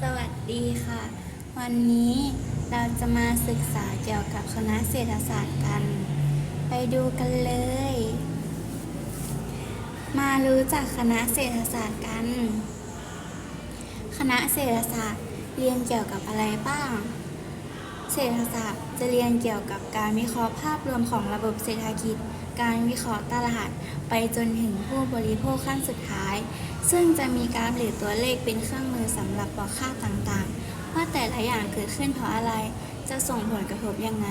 สวัสดีค่ะ วันนี้เราจะมาศึกษาเกี่ยวกับคณะเศรษฐศาสตร์กัน ไปดูกันเลย มารู้จักคณะเศรษฐศาสตร์กัน คณะเศรษฐศาสตร์เรียนเกี่ยวกับอะไรบ้าง เศรษฐศาสตร์จะเรียนเกี่ยวกับการวิเคราะห์ภาพรวมของระบบเศรษฐกิจ การวิเคราะห์ตลาด ไปจนถึงผู้บริโภคขั้นสุดท้าย ซึ่งจะมีกราฟหรือตัวเลขเป็นเครื่องมือสำหรับบอกค่าต่างๆ ว่าแต่ละอย่างเกิดขึ้นเพราะอะไร จะส่งผลกระทบยังไง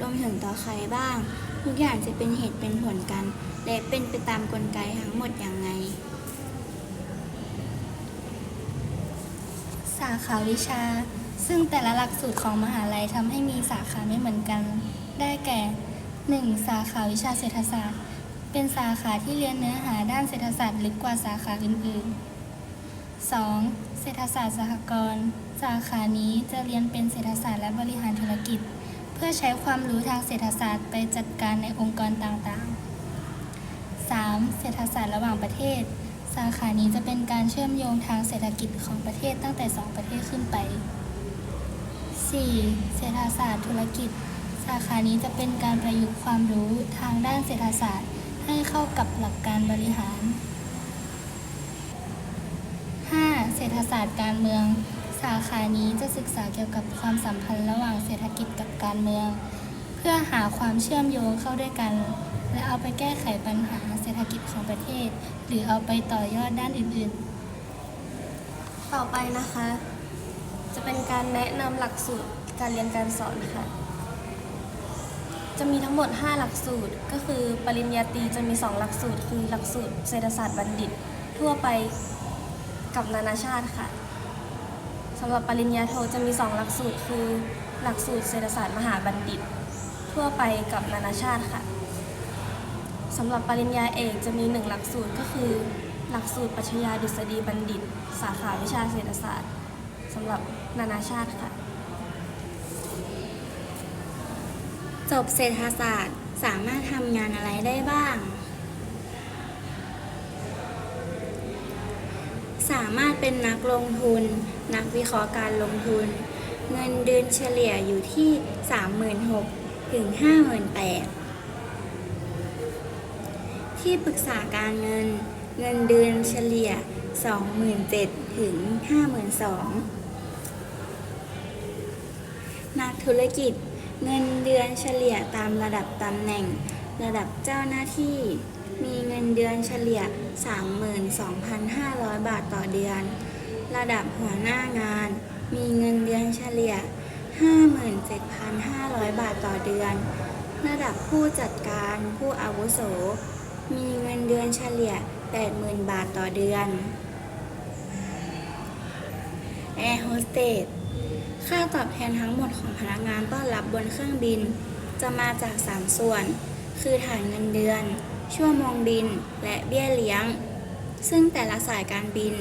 รวมถึงต่อใครบ้าง ทุกอย่างจะเป็นเหตุเป็นผลกัน และเป็นไปตามกลไกทั้งหมดอย่างไงสาขาวิชา ซึ่งแต่ละหลักสูตรของมหาลัยทำให้มีสาขาไม่เหมือนกัน ได้แก่ 1. สาขาวิชาเศรษฐศาสตร์ เป็นสาขาที่เรียนเนื้อหาด้านเศรษฐศาสตร์ลึกกว่าสาขาอื่นๆ 2. เศรษฐศาสตร์สหกรณ์ สาขานี้จะเรียนเป็นเศรษฐศาสตร์และบริหารธุรกิจ เพื่อใช้ความรู้ทางเศรษฐศาสตร์ไปจัดการในองค์กรต่างๆ 3. เศรษฐศาสตร์ระหว่างประเทศ สาขานี้จะเป็นการเชื่อมโยงทางเศรษฐกิจของประเทศตั้งแต่ 2 ประเทศขึ้นไป 4. เศรษฐศาสตร์ธุรกิจ สาขานี้จะเป็นการประยุกต์ความรู้ทางด้านเศรษฐศาสตร์ ให้เข้ากับหลักการบริหาร 5. เศรษฐศาสตร์การเมือง สาขานี้จะศึกษาเกี่ยวกับความสัมพันธ์ระหว่างเศรษฐกิจกับการเมือง เพื่อหาความเชื่อมโยงเข้าด้วยกัน และเอาไปแก้ไขปัญหาเศรษฐกิจของประเทศ หรือเอาไปต่อยอดด้านอื่นต่อไปนะคะ จะเป็นการแนะนำหลักสูตรการเรียนการสอนค่ะ จะมีทั้งหมด 5 หลักสูตร ก็คือปริญญาตรีจะมี 2 หลักสูตร คือหลักสูตรเศรษฐศาสตร์บัณฑิต ทั่วไปกับนานาชาติค่ะสำหรับปริญญาโทจะมี 2 หลักสูตร คือหลักสูตรเศรษฐศาสตร์มหาบัณฑิต ทั่วไปกับนานาชาติค่ะสำหรับปริญญาเอกจะมี 1 หลักสูตรก็คือ หลักสูตรปรัชญาดุษฎีบัณฑิต สาขาวิชาเศรษฐศาสตร์ สำหรับนานาชาติค่ะ จบเศรษฐศาสตร์สามารถทำงานอะไรได้บ้าง สามารถเป็นนักลงทุน นักวิเคราะห์การลงทุน เงินเดือนเฉลี่ยอยู่ที่ 36,000ถึง58,000 ที่ปรึกษาการเงิน เงินเดือนเฉลี่ย 27,000ถึง52,000 นักธุรกิจ เงินเดือนเฉลี่ยตามระดับตำแหน่ง ระดับเจ้าหน้าที่ มีเงินเดือนเฉลี่ย 32,500 บาทต่อเดือน ระดับหัวหน้างาน มีเงินเดือนเฉลี่ย 57,500 บาทต่อเดือน ระดับผู้จัดการผู้อาวุโส มีเงินเดือนเฉลี่ย 80,000 บาทต่อเดือนแอร์โฮสเตส ค่าตอบแทนทั้งหมดของพนักงานต้อนรับบนเครื่องบิน จะมาจาก 3 ส่วน คือฐานเงินเดือน ชั่วโมงบิน และเบี้ยเลี้ยง ซึ่งแต่ละสายการบิน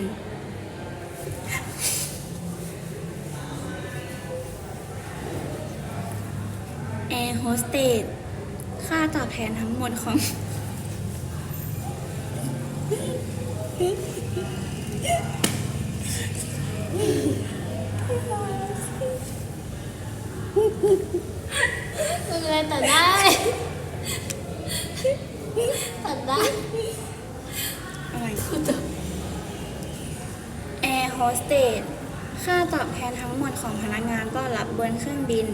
แอร์โฮสเตส ค่าตอบแทนทั้งหมดของ ๆเงินแต่ได้แต่ได้แอร์โฮสเตสค่าตอบแทนทั้งหมดของพนักงานต้อนรับบนเครื่องบิน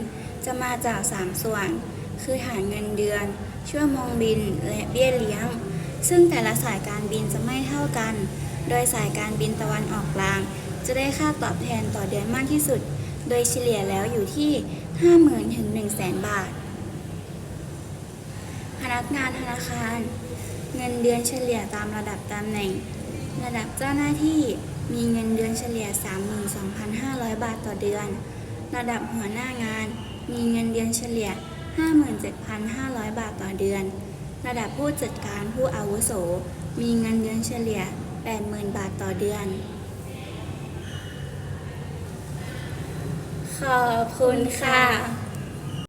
จะมาจาก 3 ส่วน คือฐานเงินเดือน ชั่วโมงบิน และเบี้ยเลี้ยง ซึ่งแต่ละสายการบินจะไม่เท่ากัน โดยสายการบินตะวันออกกลาง จะได้ค่าตอบแทนต่อเดือนมากที่สุด โดยเฉลี่ยแล้วอยู่ที่ 50,000ถึง100,000 บาท พนักงานธนาคาร เงินเดือนเฉลี่ยตามระดับตำแหน่ง ระดับเจ้าหน้าที่มีเงินเดือนเฉลี่ย 32,500 บาทต่อเดือน ระดับหัวหน้างาน มีเงินเดือนเฉลี่ย 57,500 บาทต่อเดือน ระดับผู้จัดการผู้อาวุโส มีเงินเดือนเฉลี่ย 80,000 บาทต่อเดือน ขอบคุณค่ะ